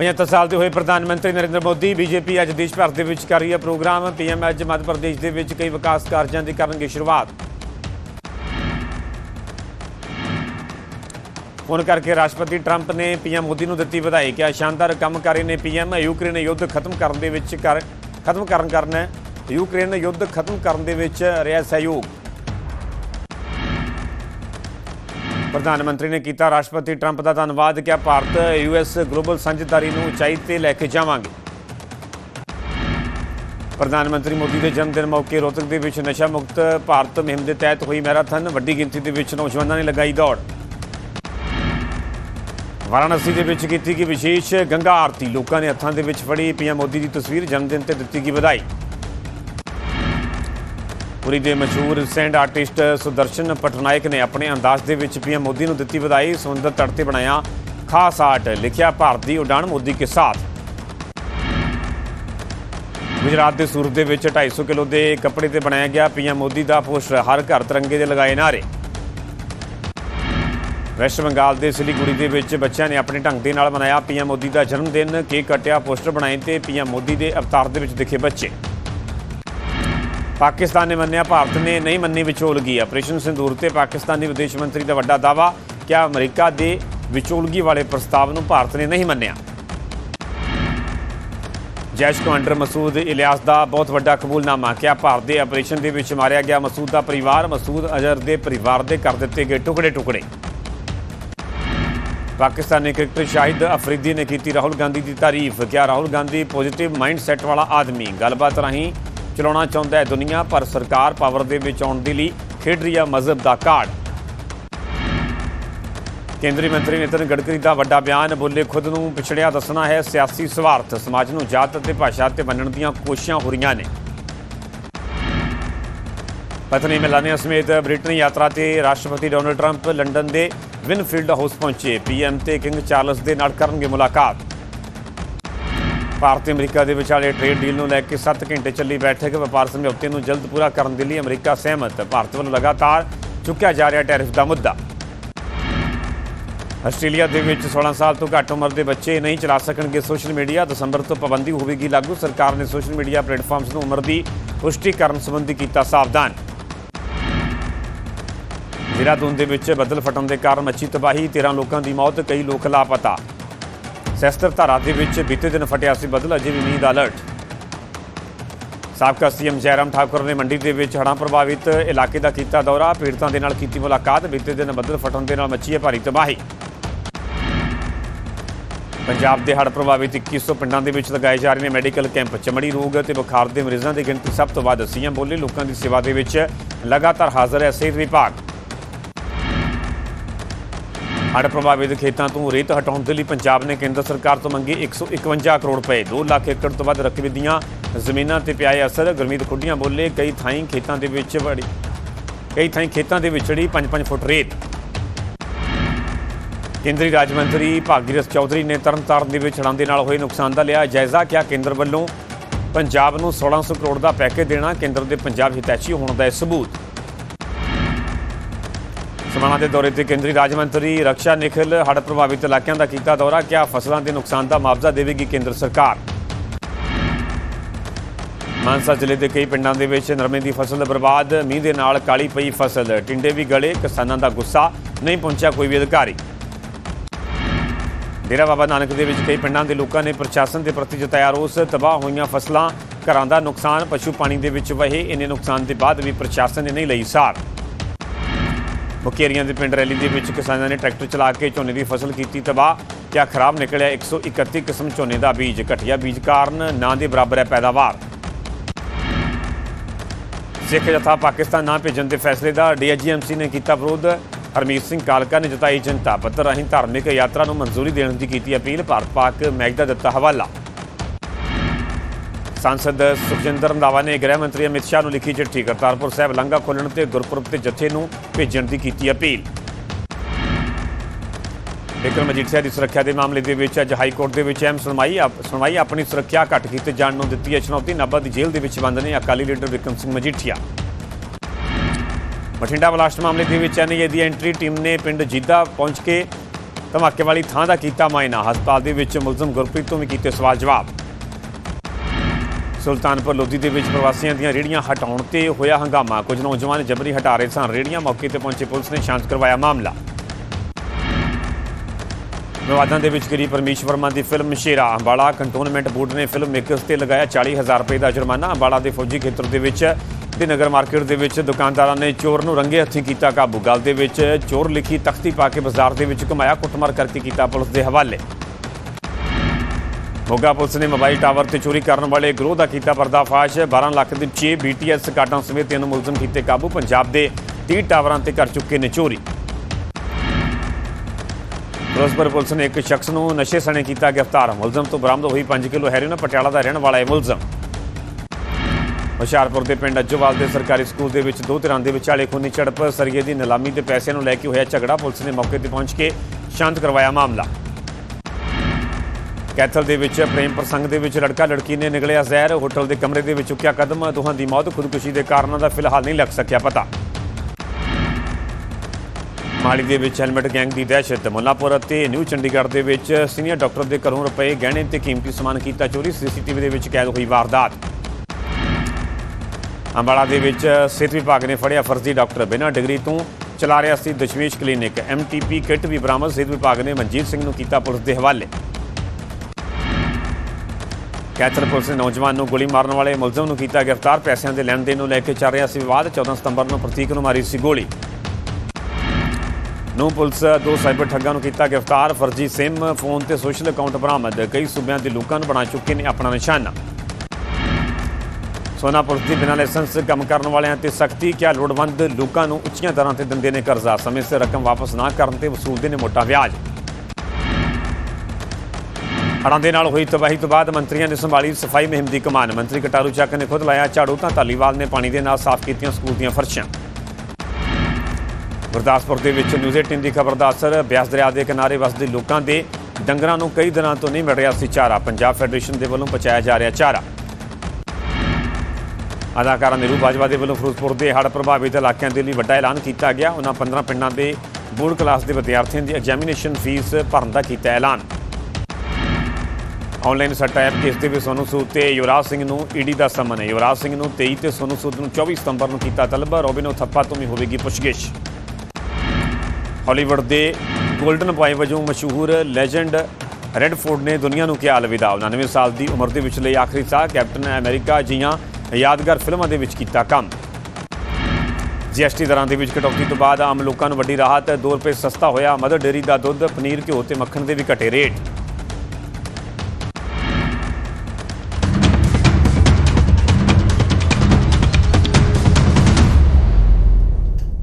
75 ਸਾਲ ਦੇ ਹੋਏ ਪ੍ਰਧਾਨ ਮੰਤਰੀ ਨਰਿੰਦਰ ਮੋਦੀ, ਬੀਜੇਪੀ ਅੱਜ ਦੇਸ਼ ਭਰ ਦੇ ਵਿੱਚ ਕਰ ਰਹੀ ਹੈ ਪ੍ਰੋਗਰਾਮ, ਪੀਐਮ ਅੱਜ ਮੱਧ ਪ੍ਰਦੇਸ਼ ਦੇ ਵਿੱਚ ਕਈ ਵਿਕਾਸ ਕਾਰਜਾਂ ਦੀ ਕਰਨਗੇ ਸ਼ੁਰੂਆਤ। ਫੋਨ ਕਰਕੇ ਰਾਸ਼ਟਰਪਤੀ ਟਰੰਪ ਨੇ ਪੀਐਮ ਮੋਦੀ ਨੂੰ ਦਿੱਤੀ ਵਧਾਈ ਕਿ ਸ਼ਾਨਦਾਰ ਕੰਮ ਕਰ ਰਹੇ ਨੇ ਪੀਐਮ ਯੂਕਰੇਨ ਯੁੱਧ ਖਤਮ ਕਰਨ ਦੇ ਵਿੱਚ ਕਰ, ਖਤਮ ਕਰਨ ਕਰਨਾ, ਯੂਕਰੇਨ ਯੁੱਧ ਖਤਮ ਕਰਨ ਦੇ ਵਿੱਚ ਰਿਹਾ ਸਹਿਯੋਗ। ਪ੍ਰਧਾਨ ਮੰਤਰੀ ਨੇ ਕੀਤਾ, ਰਾਸ਼ਟਰਪਤੀ ਟਰੰਪ ਦਾ ਧੰਨਵਾਦ, ਕਿਹਾ ਭਾਰਤ ਯੂਐਸ ਗਲੋਬਲ ਸਾਂਝੇਦਾਰੀ ਨੂੰ ਉਚਾਈ ਤੇ ਲੈ ਕੇ ਜਾਵਾਂਗੇ। ਪ੍ਰਧਾਨ ਮੰਤਰੀ ਮੋਦੀ ਦੇ ਜਨਮ ਦਿਨ ਮੌਕੇ ਰੋਹਤਕ ਦੇ ਵਿੱਚ ਨਸ਼ਾ ਮੁਕਤ ਭਾਰਤ ਮੁਹਿੰਮ ਦੇ ਤਹਿਤ ਹੋਈ ਮੈਰਾਥਨ, ਵੱਡੀ ਗਿਣਤੀ ਦੇ ਵਿੱਚ ਨੌਜਵਾਨਾਂ ਨੇ ਲਗਾਈ ਦੌੜ। ਵਾਰਾਣਸੀ ਦੇ ਵਿੱਚ ਕੀਤੀ ਗਈ ਵਿਸ਼ੇਸ਼ ਗੰਗਾ ਆਰਤੀ, ਲੋਕਾਂ ਨੇ ਹੱਥਾਂ ਦੇ ਵਿੱਚ ਫੜੀ ਪੀਐਮ ਮੋਦੀ ਦੀ ਤਸਵੀਰ ਜਨਮ ਦਿਨ ਤੇ ਦਿੱਤੀ ਗਈ ਵਧਾਈ। ਪੁਰੀ ਦੇ ਮਸ਼ਹੂਰ ਸੈਂਡ ਆਰਟਿਸਟ ਸੁਦਰਸ਼ਨ ਪਟਨਾਇਕ ਨੇ ਆਪਣੇ ਅੰਦਾਜ਼ ਦੇ ਵਿੱਚ ਪੀਐਮ ਮੋਦੀ ਨੂੰ ਦਿੱਤੀ ਵਧਾਈ ਸਮੁੰਦਰ ਤਟ ਤੇ ਬਣਾਇਆ, ਖਾਸ ਆਰਟ ਲਿਖਿਆ ਭਾਰਤ ਦੀ ਉਡਾਨ ਮੋਦੀ ਕੇ ਸਾਥ। ਗੁਜਰਾਤ ਦੇ ਸੂਰਤ ਦੇ ਵਿੱਚ 250 ਕਿਲੋ ਦੇ ਕੱਪੜੇ ਤੇ ਬਣਾਇਆ ਗਿਆ ਪੀਐਮ ਮੋਦੀ ਦਾ ਪੋਸਟਰ, ਹਰ ਘਰ ਤਿਰੰਗੇ ਦੇ ਲਗਾਏ ਨਾਰੇ ਵੈਸਟ ਬੰਗਾਲ ਦੇ ਸਿਲੀਗੁੜੀ ਦੇ ਵਿੱਚ ਬੱਚਿਆਂ ਨੇ ਆਪਣੇ ਢੰਗ ਦੇ ਨਾਲ ਮਨਾਇਆ ਪੀਐਮ ਮੋਦੀ ਦਾ ਜਨਮ ਦਿਨ ਕੇਕ ਕੱਟਿਆ, ਪੋਸਟਰ ਬਣਾਏ ਤੇ ਪੀਐਮ ਮੋਦੀ ਦੇ ਅਵਤਾਰ ਦੇ ਵਿੱਚ ਦਿਖੇ ਬੱਚੇ। ਪਾਕਿਸਤਾਨ ਨੇ ਮੰਨਿਆ, ਭਾਰਤ ਨੇ ਨਹੀਂ ਮੰਨੀ ਵਿਚੋਲਗੀ। ਆਪਰੇਸ਼ਨ ਸਿੰਦੂਰ ਤੇ ਪਾਕਿਸਤਾਨੀ ਵਿਦੇਸ਼ ਮੰਤਰੀ ਦਾ ਵੱਡਾ ਦਾਵਾ ਕਿ ਅਮਰੀਕਾ ਦੇ ਵਿਚੋਲਗੀ ਵਾਲੇ ਪ੍ਰਸਤਾਵ ਨੂੰ ਭਾਰਤ ਨੇ ਨਹੀਂ ਮੰਨਿਆ। ਜੈਸ਼ ਕਮਾਂਡਰ ਮਸੂਦ ਇਲਿਆਸ ਦਾ ਬਹੁਤ ਵੱਡਾ ਕਬੂਲਨਾਮਾ, ਕਿਹਾ ਭਾਰਤ ਦੇ ਆਪਰੇਸ਼ਨ ਦੇ ਵਿੱਚ ਮਾਰਿਆ ਗਿਆ ਮਸੂਦ ਦਾ ਪਰਿਵਾਰ, ਮਸੂਦ ਅਜ਼ਹਰ ਦੇ ਪਰਿਵਾਰ ਦੇ ਕਰ ਦਿੱਤੇ ਗਏ ਟੁਕੜੇ ਟੁਕੜੇ ਪਾਕਿਸਤਾਨੀ ਕ੍ਰਿਕਟਰ ਸ਼ਾਹਿਦ ਅਫਰੀਦੀ ਨੇ ਕੀਤੀ ਰਾਹੁਲ ਗਾਂਧੀ ਦੀ ਤਾਰੀਫ, ਕਿਹਾ ਰਾਹੁਲ ਗਾਂਧੀ ਪੋਜ਼ਿਟਿਵ ਮਾਈਂਡਸੈਟ ਵਾਲਾ ਆਦਮੀ। ਗੱਲਬਾਤ ਰਾਹੀਂ ਚਲਾਉਣਾ ਚਾਹੁੰਦਾ ਹੈ ਦੁਨੀਆ, ਪਰ ਸਰਕਾਰ ਪਾਵਰ ਦੇ ਵਿੱਚ ਆਉਣ ਦੇ ਲਈ ਖੇਡ ਰਹੀ ਹੈ ਮਜ਼ਹਬ ਦਾ ਕਾਰਡ। ਕੇਂਦਰੀ ਮੰਤਰੀ ਨਿਤਨ ਗਡਕਰੀ ਦਾ ਵੱਡਾ ਬਿਆਨ, ਬੋਲੇ ਖੁਦ ਨੂੰ ਪਿਛੜਿਆ ਦੱਸਣਾ ਹੈ, ਸਿਆਸੀ ਸਵਾਰਥ, ਸਮਾਜ ਨੂੰ ਜਾਤ ਅਤੇ ਭਾਸ਼ਾ ਤੇ ਵੰਡਣ ਦੀਆਂ ਕੋਸ਼ਿਸ਼ਾਂ ਹੋ ਰਹੀਆਂ ਨੇ। ਪਤਨੀ ਮੈਲਾਨੀਆ ਸਮੇਤ ਬ੍ਰਿਟਨ ਯਾਤਰਾ ਤੇ ਰਾਸ਼ਟਰਪਤੀ ਡੋਨਲਡ ਟਰੰਪ ਲੰਡਨ ਦੇ ਵਿਨਫੀਲਡ ਹਾਊਸ ਪਹੁੰਚੇ। ਪੀਐਮ ਤੇ ਕਿੰਗ ਚਾਰਲਸ ਦੇ ਨਾਲ ਕਰਨਗੇ ਮੁਲਾਕਾਤ। ਭਾਰਤ ਤੇ ਅਮਰੀਕਾ ਦੇ ਵਿਚਾਲੇ ਟ੍ਰੇਡ ਡੀਲ ਨੂੰ ਲੈ ਕੇ 7 ਘੰਟੇ ਚੱਲੀ ਬੈਠਕ, ਵਪਾਰ ਸਮਝੌਤੇ ਨੂੰ ਜਲਦ ਪੂਰਾ ਕਰਨ ਦੇ ਲਈ ਅਮਰੀਕਾ ਸਹਿਮਤ। ਭਾਰਤ ਵੱਲੋਂ ਲਗਾਤਾਰ ਚੁੱਕਿਆ ਜਾ ਰਿਹਾ ਟੈਰਿਫ ਦਾ ਮੁੱਦਾ। ਆਸਟ੍ਰੇਲੀਆ ਦੇ ਵਿੱਚ 16 ਸਾਲ ਤੋਂ ਘੱਟ ਉਮਰ ਦੇ ਬੱਚੇ ਨਹੀਂ ਚਲਾ ਸਕਣਗੇ ਸੋਸ਼ਲ ਮੀਡੀਆ। ਦਸੰਬਰ ਤੋਂ ਪਾਬੰਦੀ ਹੋਵੇਗੀ ਲਾਗੂ। ਸਰਕਾਰ ਨੇ ਸੋਸ਼ਲ ਮੀਡੀਆ ਪਲੇਟਫਾਰਮਸ ਨੂੰ ਉਮਰ ਦੀ ਪੁਸ਼ਟੀ ਕਰਨ ਸੰਬੰਧੀ ਕੀਤਾ ਸਾਵਧਾਨ। ਦੇਹਰਾਦੂਨ ਦੇ ਵਿੱਚ ਬੱਦਲ ਫਟਣ ਦੇ ਕਾਰਨ ਮੱਛੀ ਤਬਾਹੀ 13 ਲੋਕਾਂ ਦੀ ਮੌਤ, ਕਈ ਲੋਕ ਲਾਪਤਾ। ਸੈਸਟਰ ਧਾਰਾ ਦੇ ਵਿੱਚ ਬੀਤੇ ਦਿਨ ਫਟਿਆ ਸੀ ਬਦਲ, ਅਜੇ ਵੀ ਨੀਂਦ ਅਲਰਟ ਸਾਬਕਾ ਸੀਐਮ ਜੈਰਾਮ ਠਾਕੁਰ ਨੇ ਮੰਡੀ ਦੇ ਵਿੱਚ ਹੜ੍ਹਾਂ ਪ੍ਰਭਾਵਿਤ ਇਲਾਕੇ ਦਾ ਕੀਤਾ ਦੌਰਾ, ਪੀੜਤਾਂ ਦੇ ਨਾਲ ਕੀਤੀ ਮੁਲਾਕਾਤ, ਬੀਤੇ ਦਿਨ ਬੱਦਲ ਫਟਣ ਦੇ ਨਾਲ ਮੱਚੀ ਹੈ ਭਾਰੀ ਤਬਾਹੀ। ਪੰਜਾਬ ਦੇ ਹੜ੍ਹ ਪ੍ਰਭਾਵਿਤ 2100 ਪਿੰਡਾਂ ਦੇ ਵਿੱਚ ਲਗਾਏ ਜਾ ਰਹੇ ਨੇ ਮੈਡੀਕਲ ਕੈਂਪ, ਚਮੜੀ ਰੋਗ ਅਤੇ ਬੁਖਾਰ ਦੇ ਮਰੀਜ਼ਾਂ ਦੀ ਗਿਣਤੀ ਸਭ ਤੋਂ ਵੱਧ। ਸੀਐਮ ਬੋਲੇ, ਲੋਕਾਂ ਦੀ ਸੇਵਾ ਦੇ ਵਿੱਚ ਲਗਾਤਾਰ ਹਾਜ਼ਰ ਹੈ ਸਿਹਤ ਵਿਭਾਗ। ਹੜ੍ਹ ਪ੍ਰਭਾਵਿਤ ਖੇਤਾਂ ਤੋਂ ਰੇਤ ਹਟਾਉਣ ਦੇ ਲਈ ਪੰਜਾਬ ਨੇ ਕੇਂਦਰ ਸਰਕਾਰ ਤੋਂ ਮੰਗੇ 151 ਕਰੋੜ ਰੁਪਏ। 2 ਲੱਖ ਏਕੜ ਤੋਂ ਵੱਧ ਰਕਬੇ ਦੀਆਂ ਜ਼ਮੀਨਾਂ ਤੇ ਪਿਆਏ ਅਸਰ। ਗੁਰਮੀਤ ਖੁੱਡੀਆਂ ਬੋਲੇ ਕਈ ਥਾਈਂ ਖੇਤਾਂ ਦੇ ਵਿੱਚ ਵੜੀ ਕਈ ਥਾਈਂ ਖੇਤਾਂ ਦੇ ਵਿੱਚ ਜਿਹੜੀ 5-5 ਫੁੱਟ ਰੇਤ। ਕੇਂਦਰੀ ਰਾਜ ਮੰਤਰੀ ਭਾਗੀਰਥ ਚੌਧਰੀ ਨੇ ਤਰਨਤਾਰਨ ਦੇ ਵਿੱਚ ਹੜ੍ਹਾਂ ਦੇ ਨਾਲ ਹੋਏ ਨੁਕਸਾਨ ਦਾ ਲਿਆ ਜਾਇਜ਼ਾ। ਕਿਹਾ ਕੇਂਦਰ ਵੱਲੋਂ ਪੰਜਾਬ ਨੂੰ 1600 ਕਰੋੜ ਦਾ ਪੈਕੇਜ ਦੇਣਾ ਕੇਂਦਰ ਦੇ ਪੰਜਾਬ ਹਿਤੈਸ਼ੀ ਹੋਣ ਦਾ ਇਹ ਸਬੂਤ। ਸਮਾਣਾ ਦੇ ਦੌਰੇ ਤੇ ਕੇਂਦਰੀ ਰਾਜ ਮੰਤਰੀ ਰਕਸ਼ਾ ਨਿਖਲ ਹੜ੍ਹ ਪ੍ਰਭਾਵਿਤ ਇਲਾਕਿਆਂ ਦਾ ਕੀਤਾ ਦੌਰਾ ਕਿਹਾ ਫਸਲਾਂ ਦੇ ਨੁਕਸਾਨ ਦਾ ਮੁਆਵਜ਼ਾ ਦੇਵੇਗੀ ਕੇਂਦਰ ਸਰਕਾਰ? ਮਾਨਸਾ ਜ਼ਿਲ੍ਹੇ ਦੇ ਕਈ ਪਿੰਡਾਂ ਦੇ ਵਿੱਚ ਨਰਮੇ ਦੀ ਫਸਲ ਬਰਬਾਦ, ਮੀਂਹ ਦੇ ਨਾਲ ਕਾਲੀ ਪਈ ਫਸਲ। ਟਿੰਡੇ ਵੀ ਗਲੇ, ਕਿਸਾਨਾਂ ਦਾ ਗੁੱਸਾ, ਨਹੀਂ ਪਹੁੰਚਿਆ ਕੋਈ ਵੀ ਅਧਿਕਾਰੀ। ਡੇਰਾ ਬਾਬਾ ਨਾਨਕ ਦੇ ਵਿੱਚ ਕਈ ਪਿੰਡਾਂ ਦੇ ਲੋਕਾਂ ਨੇ ਪ੍ਰਸ਼ਾਸਨ ਦੇ ਪ੍ਰਤੀ ਜਤਾਇਆ ਰੋਸ, ਤਬਾਹ ਹੋਈਆਂ ਫਸਲਾਂ, ਘਰਾਂ ਦਾ ਨੁਕਸਾਨ, ਪਸ਼ੂ ਪਾਣੀ ਦੇ ਵਿੱਚ ਵਹੇ, ਇੰਨੇ ਨੁਕਸਾਨ ਦੇ ਬਾਅਦ ਵੀ ਪ੍ਰਸ਼ਾਸਨ ਨੇ ਨਹੀਂ ਲਈ ਸਾਰ। ਮੁਕੇਰੀਆਂ ਦੇ ਪਿੰਡ ਰੈਲੀ ਦੇ ਵਿੱਚ ਕਿਸਾਨਾਂ ਨੇ ਟਰੈਕਟਰ ਚਲਾ ਕੇ ਝੋਨੇ ਦੀ ਫਸਲ ਕੀਤੀ ਤਬਾਹ, ਕਿਆ ਖਰਾਬ ਨਿਕਲਿਆ 131 ਕਿਸਮ ਝੋਨੇ ਦਾ ਬੀਜ ਘਟੀਆ। ਬੀਜ ਕਾਰਨ ਨਾ ਦੇ ਬਰਾਬਰ ਹੈ ਪੈਦਾਵਾਰ। ਸਿੱਖ ਜਥਾ ਪਾਕਿਸਤਾਨ ਨਾ ਭੇਜਣ ਦੇ ਫੈਸਲੇ ਦਾ ਡੀਆਈਜੀਐਮਸੀ ਨੇ ਕੀਤਾ ਵਿਰੋਧ। ਹਰਮੀਤ ਸਿੰਘ ਕਾਲਕਾ ਨੇ ਜਤਾਈ ਚਿੰਤਾ ਪੱਤਰ ਰਾਹੀਂ ਧਾਰਮਿਕ ਯਾਤਰਾ ਨੂੰ ਮਨਜ਼ੂਰੀ ਦੇਣ ਦੀ ਕੀਤੀ ਅਪੀਲ ਭਾਰਤ ਪਾਕ ਮੈਚ ਦਾ ਦਿੱਤਾ ਹਵਾਲਾ। ਸਾਂਸਦ ਸੁਖਜਿੰਦਰ ਰੰਧਾਵਾ ਨੇ ਗ੍ਰਹਿ ਮੰਤਰੀ ਅਮਿਤ ਸ਼ਾਹ ਨੂੰ ਲਿਖੀ ਚਿੱਠੀ ਕਰਤਾਰਪੁਰ ਸਾਹਿਬ ਲਾਂਘਾ ਖੋਲ੍ਹਣ ਤੇ ਗੁਰਪੁਰਬ ਤੇ ਜਥੇ ਨੂੰ ਭੇਜਣ ਦੀ ਕੀਤੀ ਅਪੀਲ ਵਿਕਰਮ ਮਜੀਠੀਆ ਦੀ ਸੁਰੱਖਿਆ ਦੇ ਮਾਮਲੇ ਦੇ ਵਿੱਚ ਅੱਜ ਹਾਈ ਕੋਰਟ ਦੇ ਵਿੱਚ ਅਹਿਮ ਸੁਣਵਾਈ ਸੁਣਵਾਈ ਆਪਣੀ ਸੁਰੱਖਿਆ ਘੱਟ ਕੀਤੇ ਜਾਣ ਨੂੰ ਦਿੱਤੀ ਹੈ ਚੁਣੌਤੀ ਨਾਭਾ ਦੀ ਜੇਲ੍ਹ ਦੇ ਵਿੱਚ ਬੰਦ ਨੇ ਅਕਾਲੀ ਲੀਡਰ ਵਿਕਰਮ ਸਿੰਘ ਮਜੀਠੀਆ ਬਠਿੰਡਾ ਬਲਾਸਟ ਮਾਮਲੇ ਦੇ ਵਿੱਚ ਐਨਆਈਏ ਦੀ ਐਂਟਰੀ ਟੀਮ ਨੇ ਪਿੰਡ ਜੀਦਾ ਪਹੁੰਚ ਕੇ ਧਮਾਕੇ ਵਾਲੀ ਥਾਂ ਦਾ ਕੀਤਾ ਮਾਇਨਾ ਹਸਪਤਾਲ ਦੇ ਵਿੱਚ ਮੁਲਜ਼ਮ ਗੁਰਪ੍ਰੀਤ ਤੋਂ ਵੀ ਕੀਤੇ ਸਵਾਲ ਜਵਾਬ ਸੁਲਤਾਨਪੁਰ ਲੋਧੀ ਦੇ ਵਿੱਚ ਪ੍ਰਵਾਸੀਆਂ ਦੀਆਂ ਰੇੜੀਆਂ ਹਟਾਉਣ ਤੇ ਹੋਇਆ ਹੰਗਾਮਾ। ਕੁਝ ਨੌਜਵਾਨ ਜਬਰੀ ਹਟਾ ਰਹੇ ਸਨ। ਰੇੜੀਆਂ ਮੌਕੇ ਤੇ ਪਹੁੰਚੇ ਪੁਲਿਸ ਨੇ ਸ਼ਾਂਤ ਕਰਵਾਇਆ ਮਾਮਲਾ। ਵਿਵਾਦਾਂ ਦੇ ਵਿੱਚ ਗਰੀ ਪਰਮੇਸ਼ ਵਰਮਾ ਦੀ film Shera. Ambala cantonment board ਨੇ ਫਿਲਮ ਮੇਕਰਸ ਤੇ ਲਗਾਇਆ 40000 ਰੁਪਏ ਦਾ ਜੁਰਮਾਨਾ। ਅੰਬਾਲਾ ਦੇ ਫੌਜੀ ਖੇਤਰ ਦੇ ਵਿੱਚ ਤੇ ਨਗਰ ਮਾਰਕੀਟ ਦੇ ਵਿੱਚ ਦੁਕਾਨਦਾਰਾਂ ਨੇ ਚੋਰ ਨੂੰ ਰੰਗੇ ਹੱਥੀਂ ਕੀਤਾ ਕਾਬੂ। ਗੱਲ ਦੇ ਵਿੱਚ ਚੋਰ ਲਿਖੀ ਤਖਤੀ ਪਾ ਕੇ ਬਾਜ਼ਾਰ ਦੇ ਵਿੱਚ ਘੁਮਾਇਆ, ਕੁੱਟਮਾਰ ਕਰਕੇ ਕੀਤਾ ਪੁਲਿਸ ਦੇ ਹਵਾਲੇ। ਮੋਗਾ ਪੁਲਿਸ ਨੇ ਮੋਬਾਈਲ ਟਾਵਰ ਤੇ ਚੋਰੀ ਕਰਨ ਵਾਲੇ ਗਰੋਹ ਦਾ ਕੀਤਾ ਪਰਦਾਫਾਸ਼। 12 ਲੱਖ ਦੇ 6 BTS ਕਾਰਡਾਂ ਸਮੇਤ ਤਿੰਨ ਮੁਲਜ਼ਮ ਕੀਤੇ ਕਾਬੂ। ਪੰਜਾਬ ਦੇ 30 ਟਾਵਰਾਂ ਤੇ ਕਰ ਚੁੱਕੇ ਨੇ ਚੋਰੀ। ਫਿਰੋਜ਼ਪੁਰ ਪੁਲਿਸ ਨੇ ਇੱਕ ਸ਼ਖਸ ਨੂੰ ਨਸ਼ੇ ਸਣੇ ਕੀਤਾ ਗ੍ਰਿਫਤਾਰ। ਮੁਲਜ਼ਮ ਤੋਂ ਬਰਾਮਦ ਹੋਈ 5 ਕਿਲੋ ਹੈਰੋਇਨ। ਪਟਿਆਲਾ ਦਾ ਰਹਿਣ ਵਾਲਾ ਹੈ ਮੁਲਜ਼ਮ। ਹੁਸ਼ਿਆਰਪੁਰ ਦੇ ਪਿੰਡ ਅੱਜੋਵਾਲ ਦੇ ਸਰਕਾਰੀ ਸਕੂਲ ਦੇ ਵਿੱਚ ਦੋ ਧਿਰਾਂ ਦੇ ਵਿਚਾਲੇ ਖੂਨੀ ਝੜਪ। ਸਰੀਏ ਦੀ ਨਿਲਾਮੀ ਦੇ ਪੈਸੇ ਨੂੰ ਲੈ ਕੇ ਹੋਇਆ ਝਗੜਾ। ਪੁਲਿਸ ਨੇ ਮੌਕੇ ਤੇ ਪਹੁੰਚ ਕੇ ਸ਼ਾਂਤ ਕਰਵਾਇਆ ਮਾਮਲਾ। ਕੈਥਲ ਦੇ ਵਿੱਚ, ਪ੍ਰੇਮ ਪ੍ਰਸੰਗ ਦੇ ਵਿੱਚ ਲੜਕਾ ਲੜਕੀ ਨੇ ਨਿਕਲਿਆ ਜ਼ਹਿਰ, ਹੋਟਲ ਦੇ ਕਮਰੇ ਦੇ ਵਿੱਚ ਚੁੱਕਿਆ ਕਦਮ, ਦੋਹਾਂ ਦੀ ਮੌਤ ਖੁਦਕੁਸ਼ੀ ਦੇ ਕਾਰਨਾਂ ਦਾ ਫਿਲਹਾਲ ਨਹੀਂ ਲੱਗ ਸਕਿਆ ਪਤਾ। ਮਾਲੀ ਦੇ ਵਿੱਚ ਹੈਲਮਟ ਗੈਂਗ ਦੀ ਦਹਿਸ਼ਤ, ਮੁੱਲਾਪੁਰ ਅਤੇ ਨਿਊ ਚੰਡੀਗੜ੍ਹ ਦੇ ਵਿੱਚ ਸੀਨੀਅਰ ਡਾਕਟਰ ਦੇ ਘਰੋਂ ਰੁਪਏ ਗਹਿਣੇ ਤੇ ਕੀਮਤੀ ਸਮਾਨ ਕੀਤਾ ਚੋਰੀ, ਸੀਸੀਟੀਵੀ ਦੇ ਵਿੱਚ ਕੈਦ ਹੋਈ ਵਾਰਦਾਤ। ਅੰਬਾਲਾ ਦੇ ਵਿੱਚ ਸਿਹਤ ਵਿਭਾਗ ਨੇ ਫੜਿਆ ਫਰਜ਼ੀ ਡਾਕਟਰ ਬਿਨਾਂ ਡਿਗਰੀ ਤੋਂ ਚਲਾ ਰਿਹਾ ਸੀ ਦਸ਼ਮੇਸ਼ ਕਲੀਨਿਕ। ਐਮਟੀਪੀ ਕਿੱਟ ਵੀ ਬਰਾਮਦ, ਸਿਹਤ ਵਿਭਾਗ ਨੇ ਮਨਜੀਤ ਸਿੰਘ ਨੂੰ ਕੀਤਾ ਪੁਲਿਸ ਦੇ ਹਵਾਲੇ। ਕੈਥਲ ਪੁਲਿਸ ਨੇ ਨੌਜਵਾਨ ਨੂੰ ਗੋਲੀ ਮਾਰਨ ਵਾਲੇ ਮੁਲਜ਼ਮ ਨੂੰ ਕੀਤਾ ਗ੍ਰਿਫਤਾਰ। ਪੈਸਿਆਂ ਦੇ ਲੈਣ ਦੇਣ ਨੂੰ ਲੈ ਕੇ ਚੱਲ ਰਿਹਾ ਸੀ ਵਿਵਾਦ। 14 ਸਤੰਬਰ ਨੂੰ ਪ੍ਰਤੀਕ ਨੂੰ ਮਾਰੀ ਸੀ ਗੋਲੀ। ਨੂੰ ਪੁਲਿਸ ਦੋ ਸਾਈਬਰ ਠੱਗਾਂ ਨੂੰ ਕੀਤਾ ਗ੍ਰਿਫਤਾਰ। ਫਰਜ਼ੀ ਸਿਮ, ਫੋਨ ਤੇ ਸੋਸ਼ਲ ਅਕਾਊਂਟ ਬਰਾਮਦ। ਕਈ ਸੂਬਿਆਂ ਦੇ ਲੋਕਾਂ ਨੂੰ ਬਣਾ ਚੁੱਕੇ ਨੇ ਆਪਣਾ ਨਿਸ਼ਾਨਾ। ਸੋਨਾ ਪੁਲਿਸ ਦੀ ਬਿਨਾਂ ਲਾਇਸੈਂਸ ਕੰਮ ਕਰਨ ਵਾਲਿਆਂ ਤੇ ਸਖਤੀ, ਕਿਆ ਲੋੜਵੰਦ ਲੋਕਾਂ ਨੂੰ ਉੱਚੀਆਂ ਦਰਾਂ ਤੇ ਦਿੰਦੇ ਨੇ ਕਰਜ਼ਾ। ਸਮੇਂ ਸਿਰ ਰਕਮ ਵਾਪਸ ਨਾ ਕਰਨ ਤੇ ਵਸੂਲਦੇ ਨੇ ਮੋਟਾ ਵਿਆਜ। ਹੜ੍ਹਾਂ ਦੇ ਨਾਲ ਹੋਈ ਤਬਾਹੀ ਤੋਂ ਬਾਅਦ ਮੰਤਰੀਆਂ ਨੇ ਸੰਭਾਲੀ ਸਫ਼ਾਈ ਮੁਹਿੰਮ ਦੀ ਕਮਾਨ। ਮੰਤਰੀ ਕਟਾਰੂ ਚੱਕ ਨੇ ਖੁਦ ਲਾਇਆ ਝਾੜੂ ਤਾਂ ਧਾਲੀਵਾਲ ਨੇ ਪਾਣੀ ਦੇ ਨਾਲ ਸਾਫ਼ ਕੀਤੀਆਂ ਸਕੂਲ ਦੀਆਂ ਫਰਸ਼ਾਂ। ਗੁਰਦਾਸਪੁਰ ਦੇ ਵਿੱਚ ਨਿਊਜ਼ 18 ਦੀ ਖਬਰ ਦਾ ਅਸਰ, ਬਿਆਸ ਦਰਿਆ ਦੇ ਕਿਨਾਰੇ ਵਸਦੇ ਲੋਕਾਂ ਦੇ ਡੰਗਰਾਂ ਨੂੰ ਕਈ ਦਿਨਾਂ ਤੋਂ ਨਹੀਂ ਮਿਲ ਰਿਹਾ ਸੀ ਚਾਰਾ। ਪੰਜਾਬ ਫੈਡਰੇਸ਼ਨ ਦੇ ਵੱਲੋਂ ਪਹੁੰਚਾਇਆ ਜਾ ਰਿਹਾ ਚਾਰਾ। ਅਦਾਕਾਰਾ ਨੀਰੂ ਬਾਜਵਾ ਦੇ ਵੱਲੋਂ ਫਿਰੋਜ਼ਪੁਰ ਦੇ ਹੜ੍ਹ ਪ੍ਰਭਾਵਿਤ ਇਲਾਕਿਆਂ ਦੇ ਲਈ ਵੱਡਾ ਐਲਾਨ ਕੀਤਾ ਗਿਆ। ਉਹਨਾਂ 15 ਪਿੰਡਾਂ ਦੇ ਬੋਰਡ ਕਲਾਸ ਦੇ ਵਿਦਿਆਰਥੀਆਂ ਦੀ ਐਗਜ਼ਾਮੀਨੇਸ਼ਨ ਫੀਸ ਭਰਨ ਦਾ ਕੀਤਾ ਐਲਾਨ। ਆਨਲਾਈਨ ਸੱਟਾ ਐਪ ਕੇਸ ਦੇ ਵਿੱਚ ਸੋਨੂ ਸੂਦ ਤੇ ਯੁਵਰਾਜ ਸਿੰਘ ਨੂੰ ਈਡੀ ਦਾ ਸਮਨ ਹੈ ਯੁਵਰਾਜ ਸਿੰਘ ਨੂੰ 23 ਤੇ ਸੋਨੂ ਸੂਦ ਨੂੰ 24 ਸਤੰਬਰ ਨੂੰ ਕੀਤਾ ਤਲਬ। ਰੋਬਿਨੋ ਥੱਪਾ ਤੋਂ ਵੀ ਹੋਵੇਗੀ ਪੁੱਛਗਿੱਛ। ਹਾਲੀਵੁੱਡ ਦੇ 골ਡਨ ਬॉय ਵਜੋਂ ਮਸ਼ਹੂਰ ਲੈਜੈਂਡ ਰੈਡਫੋਰਡ ਨੇ ਦੁਨੀਆ ਨੂੰ ਕਿਹਾ, ਅਲਵਿਦਾ। 99 ਸਾਲ ਦੀ ਉਮਰ ਦੇ ਵਿੱਚ ਲਈ ਆਖਰੀ ਸਾਹ ਕੈਪਟਨ ਅਮਰੀਕਾ ਜੀਆਂ ਯਾਦਗਾਰ ਫਿਲਮਾਂ ਦੇ ਵਿੱਚ ਕੀਤਾ ਕੰਮ। ਜੀਐਸਟੀ ਦਰਾਂ ਦੇ ਵਿੱਚ ਕਟੌਤੀ ਤੋਂ ਬਾਅਦ ਆਮ ਲੋਕਾਂ ਨੂੰ ਵੱਡੀ ਰਾਹਤ। 2 ਰੁਪਏ ਸਸਤਾ ਹੋਇਆ। ਮਦਰ ਡੇਰੀ ਦਾ ਦੁੱਧ, ਪਨੀਰ, ਘਿਓ ਤੇ ਮੱਖਣ ਦੇ ਵੀ ਘਟੇ ਰੇਟ।